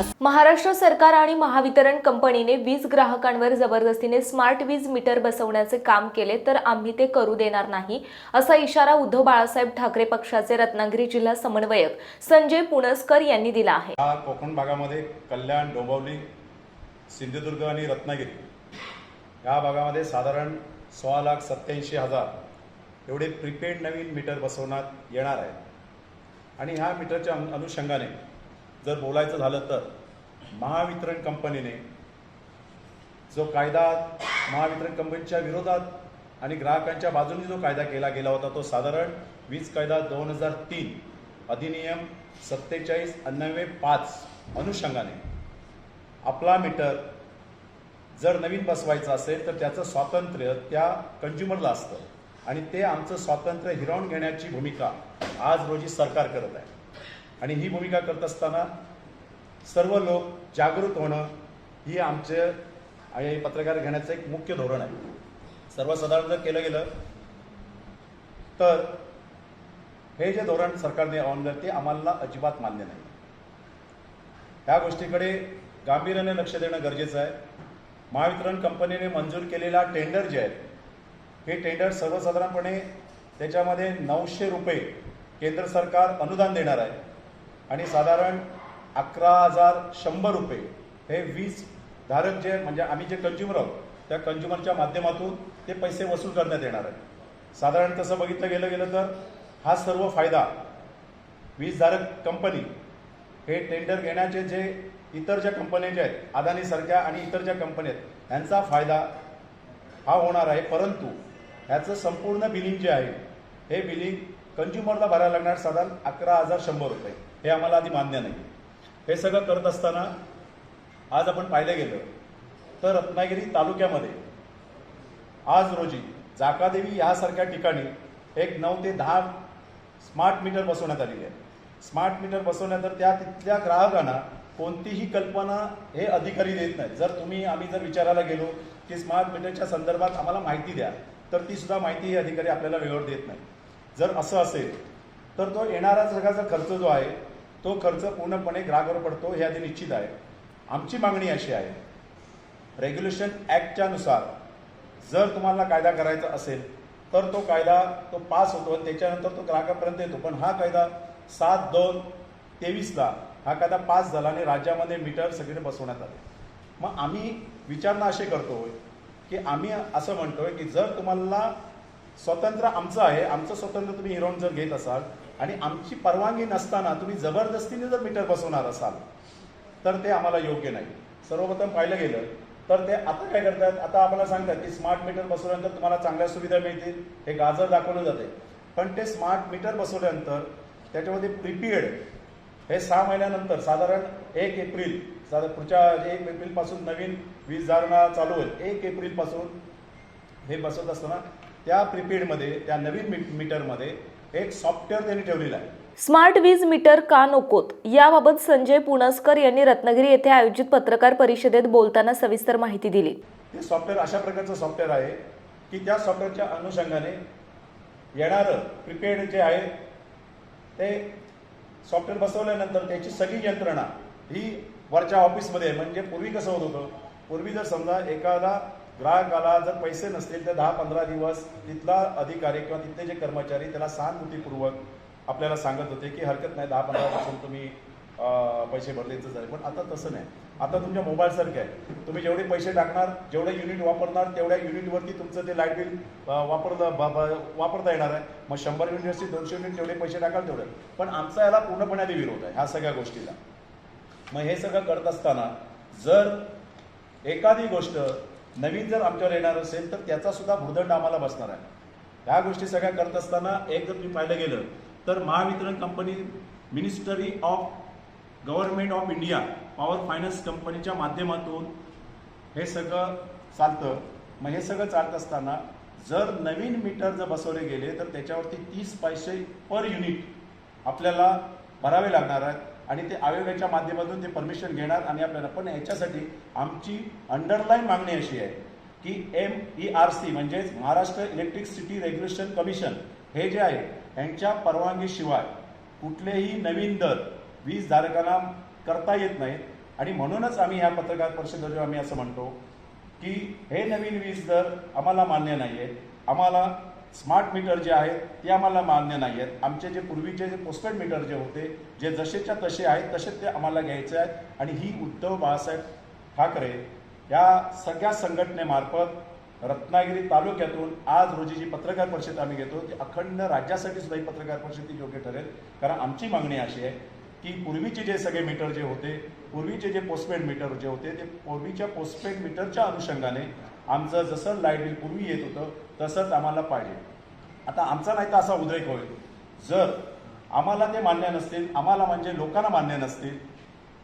विश्वास महाराष्ट्र सरकार आणि महावितरण कंपनीने वीज ग्राहकांवर जबरदस्तीने स्मार्ट वीज मीटर बसवण्याचे काम केले तर आम्ही ते करू देणार नाही असा इशारा उद्धव बाळासाहेब ठाकरे पक्षाचे रत्नागिरी जिल्हा समन्वयक संजय पुणसकर यांनी दिला आहे. कोकण भागामध्ये कल्याण डोंबिवली सिंधुदुर्ग आणि रत्नागिरी या भागामध्ये साधारण सोळा लाख सत्याऐंशी हजार एवढे प्रीपेड नवीन मीटर बसवण्यात येणार आहे. आणि ह्या मीटरच्या अनुषंगाने जर बोलायचं झालं तर महावितरण कंपनीने जो कायदा महावितरण कंपनीच्या विरोधात आणि ग्राहकांच्या बाजूने जो कायदा केला गेला होता तो साधारण वीज कायदा दोन हजार तीन अधिनियम सत्तेचाळीस अण्णवे पाच अनुषंगाने आपला मीटर जर नवीन बसवायचं असेल तर त्याचं स्वातंत्र्य त्या कंज्युमरला असतं. आणि ते आमचं स्वातंत्र्य हिरावून घेण्याची भूमिका आज रोजी सरकार करत आहे. आणि ही भूमिका करत असताना सर्व लोक जागृत होणं ही आमचे पत्रकार घेण्याचं एक मुख्य धोरण आहे. सर्वसाधारण जर केलं गेलं तर हे जे धोरण सरकारने अवलंबलं ते आम्हाला अजिबात मान्य नाही. ह्या गोष्टीकडे गांभीर्याने लक्ष देणं गरजेचं आहे. महावितरण कंपनीने मंजूर केलेला टेंडर जे आहे हे टेंडर सर्वसाधारणपणे त्याच्यामध्ये नऊशे रुपये केंद्र सरकार अनुदान देणार आहे. आणि साधारण अकरा हजार शंभर रुपये हे वीज धारक जे म्हणजे आम्ही जे कंझ्युमर आहोत त्या कंझ्युमरच्या माध्यमातून ते पैसे वसूल करण्यात येणार आहे साधारण तसं बघितलं गेलं गेलं तर हा सर्व फायदा वीजधारक कंपनी हे टेंडर घेण्याचे जे इतर ज्या कंपन्या ज्या आहेत अदानीसारख्या आणि इतर ज्या कंपन्या आहेत यांचा फायदा हा होणार आहे. परंतु ह्याचं संपूर्ण बिलिंग जे आहे हे बिलिंग कंझ्युमरला भरायला लागणार साधारण अकरा हजार शंभर रुपये. हे आम्हाला आधी मान्य नाही. हे सगळं करत असताना आज आपण पाहिलं गेलं तर रत्नागिरी तालुक्यामध्ये आज रोजी जाकादेवी यासारख्या ठिकाणी एक नऊ ते दहा स्मार्ट मीटर बसवण्यात आलेली आहे. स्मार्ट मीटर बसवल्यानंतर त्या तिथल्या ग्राहकांना कोणतीही कल्पना हे अधिकारी देत नाहीत. जर तुम्ही आम्ही जर विचारायला गेलो की स्मार्ट मीटरच्या संदर्भात आम्हाला माहिती द्या तर ती सुद्धा माहिती हे अधिकारी आपल्याला वेळेवर देत नाही जर असं असेल तर तो येणारा सगळ्याचा खर्च जो आहे तो खर्च पूर्णपणे ग्राहकावर पडतो हे आधी निश्चित आहे. आमची मागणी अशी आहे रेग्युलेशन ॲक्टच्या नुसार जर तुम्हाला कायदा करायचा असेल तर तो कायदा तो पास होतो आणि त्याच्यानंतर तो ग्राहकापर्यंत येतो. पण हा कायदा सात दोन तेवीसला हा कायदा पास झाला आणि राज्यामध्ये मीटर सगळे बसवण्यात आले. मग आम्ही विचारणा असे करतोय की आम्ही असं म्हणतोय की जर तुम्हाला स्वतंत्र आमचं आहे आमचं स्वतंत्र तुम्ही हिरवून जर घेत असाल आणि आमची परवानगी नसताना तुम्ही जबरदस्तीने जर मीटर बसवणार असाल तर ते आम्हाला योग्य नाही. सर्वप्रथम पाहिलं गेलं तर ते आता काय करतात? आता आम्हाला सांगतात की स्मार्ट मीटर बसवल्यानंतर तुम्हाला चांगल्या सुविधा मिळतील. हे गाजर दाखवलं जाते पण ते स्मार्ट मीटर बसवल्यानंतर त्याच्यामध्ये प्रिपेड हे सहा महिन्यानंतर साधारण एक एप्रिल साधारण पुढच्या एक एप्रिलपासून नवीन वीज धारणा चालू होईल. एक एप्रिलपासून हे बसवत असताना त्या प्रिपेडमध्ये त्या नवीन मी मीटरमध्ये एक सॉफ्टवेअर त्यांनी ठेवलेलं आहे. स्मार्ट वीज मीटर का नकोत? याबाबत संजय पुणस्कर यांनी रत्नागिरी येथे आयोजित पत्रकार परिषदेत बोलताना सविस्तर माहिती दिली. हे सॉफ्टवेअर अशा प्रकारचं सॉफ्टवेअर आहे की त्या सॉफ्टवेअरच्या अनुषंगाने येणारं प्रिपेड जे आहे ते सॉफ्टवेअर बसवल्यानंतर त्याची सगळी यंत्रणा ही वरच्या ऑफिसमध्ये म्हणजे पूर्वी कसं होत होतं? पूर्वी जर समजा एखादा ग्राहकाला जर पैसे नसतील तर दहा पंधरा दिवस तिथला अधिकारी किंवा तिथले जे कर्मचारी त्याला सहानुभूतीपूर्वक आपल्याला सांगत होते की हरकत नाही दहा पंधरा पासून तुम्ही पैसे भरले तर झाले पण आता तसं नाही. आता तुमच्या मोबाईलसारखं आहे. तुम्ही जेवढे पैसे टाकणार जेवढे युनिट वापरणार तेवढ्या युनिटवरती तुमचं ते लाइट बिल वापरलं ब- वापरता येणार आहे. मग शंभर युनिट असतील दोनशे युनिट जेवढे पैसे टाकाल तेवढे. पण आमचा याला पूर्णपणे विरोध आहे ह्या सगळ्या गोष्टीला. मग हे सगळं करत असताना जर एखादी गोष्ट नवीन जर आमच्यावर येणार असेल तर त्याचा सुद्धा भूदंड आम्हाला बसणार आहे. ह्या गोष्टी सगळ्या करत असताना एक जर तुम्ही पाहिलं गेलं तर Mahavitaran company ministry of government of India power finance कंपनीच्या माध्यमातून हे सगळं चालतं. मग हे सगळं चालत असताना जर नवीन मीटर जर बसवले गेले तर त्याच्यावरती तीस पैसे पर युनिट आपल्याला भरावे लागणार आहेत. आणि ते आयोगाच्या माध्यमातून ते परमिशन घेणार आणि आपल्याला पण याच्यासाठी आमची अंडरलाईन मागणी अशी आहे की एम ई आर सी म्हणजेच महाराष्ट्र इलेक्ट्रिसिटी रेग्युलेशन कमिशन हे जे आहे यांच्या परवानगीशिवाय कुठलेही नवीन दर वीज धारकांना करता येत नाहीत आणि म्हणूनच आम्ही ह्या पत्रकार परिषदेवर आम्ही असं म्हणतो की हे नवीन वीज दर आम्हाला मान्य नाही आहेत आम्हाला स्मार्ट मीटर जे आहेत ते आम्हाला मान्य नाही आहेत आमचे जे पूर्वीचे जे पोस्टपेड मीटर जे होते जे जसेच्या तसे आहेत तसे ते आम्हाला घ्यायचे आहेत. आणि ही उद्धव बाळासाहेब ठाकरे या सगळ्या संघटनेमार्फत रत्नागिरी तालुक्यातून आज रोजी जी पत्रकार परिषद आम्ही घेतो ती अखंड राज्यासाठी सुद्धा ही पत्रकार परिषद ती योग्य ठरेल. कारण आमची मागणी अशी आहे की पूर्वीचे जे सगळे मीटर जे होते पूर्वीचे जे पोस्टपेड मीटर जे होते ते पूर्वीच्या पोस्टपेड मीटरच्या अनुषंगाने आमचं जसं लाइट बिल पूर्वी येत होतं तसंच आम्हाला पाहिजे. आता आमचा नाही तर असा उद्रेक होईल. जर आम्हाला ते मान्य नसतील आम्हाला म्हणजे लोकांना मान्य नसतील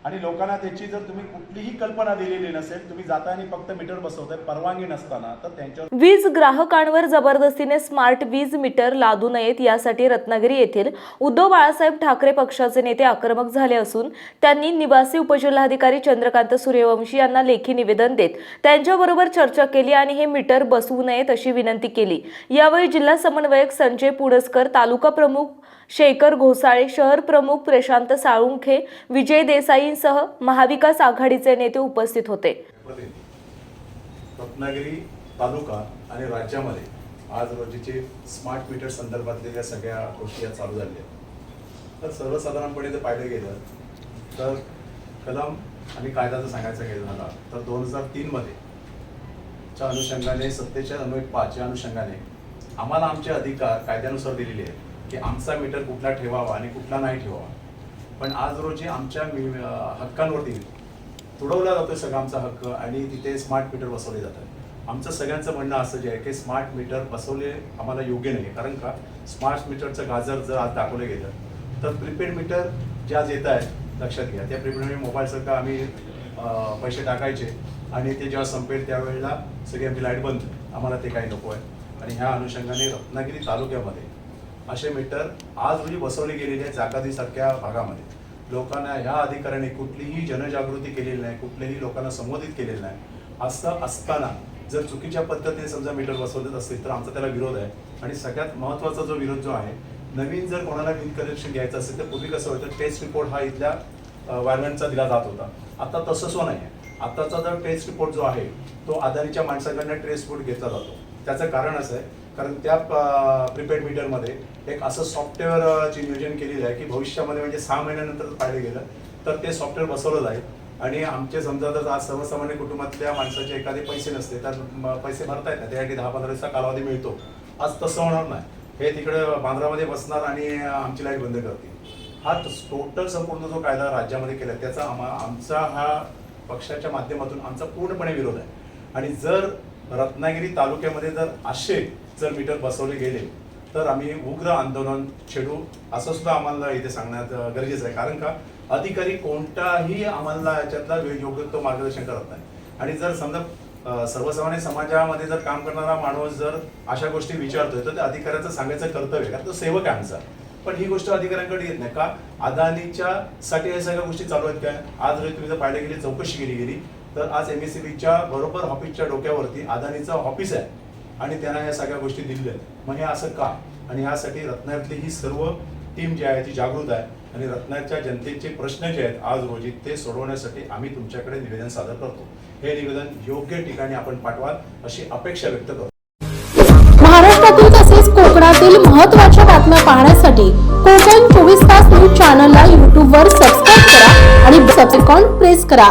आणि लोकांना त्याची जर तुम्ही कुठलीही कल्पना दिलेली नसेल तुम्ही जाता आणि फक्त मीटर बसवताय परवानगी नसताना तर त्यांच्यावर वीज ग्राहकांवर जबरदस्तीने स्मार्ट वीज मीटर लादू नयेत यासाठी रत्नागिरी येथील उद्धव बाळासाहेब ठाकरे पक्षाचे नेते आक्रमक झाले असून त्यांनी निवासी उपजिल्हाधिकारी चंद्रकांत सूर्यवंशी यांना लेखी निवेदन देत त्यांच्याबरोबर चर्चा केली आणि हे मीटर बसवू नयेत अशी विनंती केली. यावेळी जिल्हा समन्वयक संजय पुडसकर तालुका प्रमुख शेखर घोसाळे शहर प्रमुख प्रशांत साळुंखे विजय देसाई देसाईंसह महाविकास आघाडीचे नेते उपस्थित होते. रत्नागिरी तालुका आणि राज्यामध्ये आज रोजीचे स्मार्ट मीटर संदर्भातल्या सगळ्या गोष्टी चालू झाल्या. आहेत तर सर्वसाधारणपणे जर पाहिलं गेलं तर कलम आणि कायदा जर सांगायचा गेला झाला तर दोन हजार तीनमध्ये च्या अनुषंगाने सत्तेच्या अन्वय पाचच्या अनुषंगाने आम्हाला आमचे अधिकार कायद्यानुसार दिलेले आहेत की आमचा मीटर कुठला ठेवावा आणि कुठला नाही ठेवावा. पण आज रोजी आमच्या हक्कांवरती तुडवला जातोय सगळा आमचा हक्क आणि तिथे स्मार्ट मीटर बसवले जातात. आमचं सगळ्यांचं म्हणणं असं जे आहे की स्मार्ट मीटर बसवले आम्हाला योग्य नाही कारण का? स्मार्ट मीटरचं गाजर जर आज दाखवलं गेलं तर प्रीपेड मीटर ज्या आज येत आहेत लक्षात घ्या. त्या प्रीपेड मोबाईलसारखं आम्ही पैसे टाकायचे आणि ते जेव्हा संपेल त्यावेळेला सगळी आमची लाइट बंद. आम्हाला ते काही नको आहे आणि ह्या अनुषंगाने रत्नागिरी तालुक्यामध्ये असे मीटर आज रोजी बसवले गेलेले आहेत जागादीसारख्या भागामध्ये. लोकांना ह्या अधिकाऱ्याने कुठलीही जनजागृती केलेली नाही कुठल्याही लोकांना संबोधित केलेलं नाही. असं असताना जर चुकीच्या पद्धतीने समजा मीटर बसवलेत असतील तर आमचा त्याला विरोध आहे. आणि सगळ्यात महत्त्वाचा जो विरोध जो आहे नवीन जर कोणाला वीज कनेक्शन घ्यायचं असेल तर पूर्वी कसं होतं टेस्ट रिपोर्ट हा इथल्या वायरमेंटचा दिला जात होता. आता तसं सो नाही आहे आत्ताचा जर टेस्ट रिपोर्ट जो आहे तो आधारीच्या माणसाकडनं टेस्ट रिपोर्ट घेतला जातो. त्याचं कारण असं आहे कारण त्या प्रीपेड मीटरमध्ये एक असं सॉफ्टवेअरचे नियोजन केलेलं आहे की भविष्यामध्ये म्हणजे सहा महिन्यानंतर पाहिलं गेलं तर ते सॉफ्टवेअर बसवलं जाईल आणि आमचे समजा जर आज सर्वसामान्य कुटुंबातल्या माणसाचे एखादे पैसे नसते तर पैसे भरता येत नाही त्यासाठी दहा पंधरा दिवसाचा कालावधी मिळतो. आज तसं होणार नाही. हे तिकडे बांद्रामध्ये बसणार आणि आमची लाइट बंद करतील. हा टोटल संपूर्ण जो कायदा राज्यामध्ये केला त्याचा आम्हा आमचा हा पक्षाच्या माध्यमातून आमचा पूर्णपणे विरोध आहे. आणि जर रत्नागिरी तालुक्यामध्ये जर असे जर मीटर बसवले गेले तर आम्ही उग्र आंदोलन छेडू. असं सुद्धा आम्हाला इथे सांगण्यात गरजेचं आहे. कारण का? अधिकारी कोणताही आम्हाला याच्यातला योग्य तो मार्गदर्शन करत नाही. आणि जर समजा सर्वसामान्य समाजामध्ये जर काम करणारा माणूस जर अशा गोष्टी विचारतोय तर त्या अधिकाऱ्याचं सांगायचं कर्तव्य कारण तो सेवक आहे आमचा. पण ही गोष्ट अधिकाऱ्यांकडे येत नाही. का? अदानीच्या साठी या सगळ्या गोष्टी चालू आहेत काय? आज जर तुम्ही जर पाहिलं गेली चौकशी केली गेली तर आज एम बरोबर ऑफिसच्या डोक्यावरती अदानीचं ऑफिस आहे. आणि त्यांना या सगळ्या गोष्टी दिलेल्या मग हे असं का? आणि यासाठी रत्नागिरीतली ही सर्व टीम जी आहे ती जागृत आहे. आणि रत्नाच्या जनतेचे प्रश्न जे आहेत आज रोजी ते सोडवण्यासाठी आम्ही तुमच्याकडे निवेदन सादर करतो. हे निवेदन योग्य ठिकाणी आपण पाठवाल अशी अपेक्षा व्यक्त करतो. महाराष्ट्रातील तसेच कोकणातील महत्त्वाच्या बातम्या पाहण्यासाठी कोकण चोवीस तास न्यूज चॅनलला यूट्यूबवर सबस्क्राईब करा आणि बेल प्रेस करा.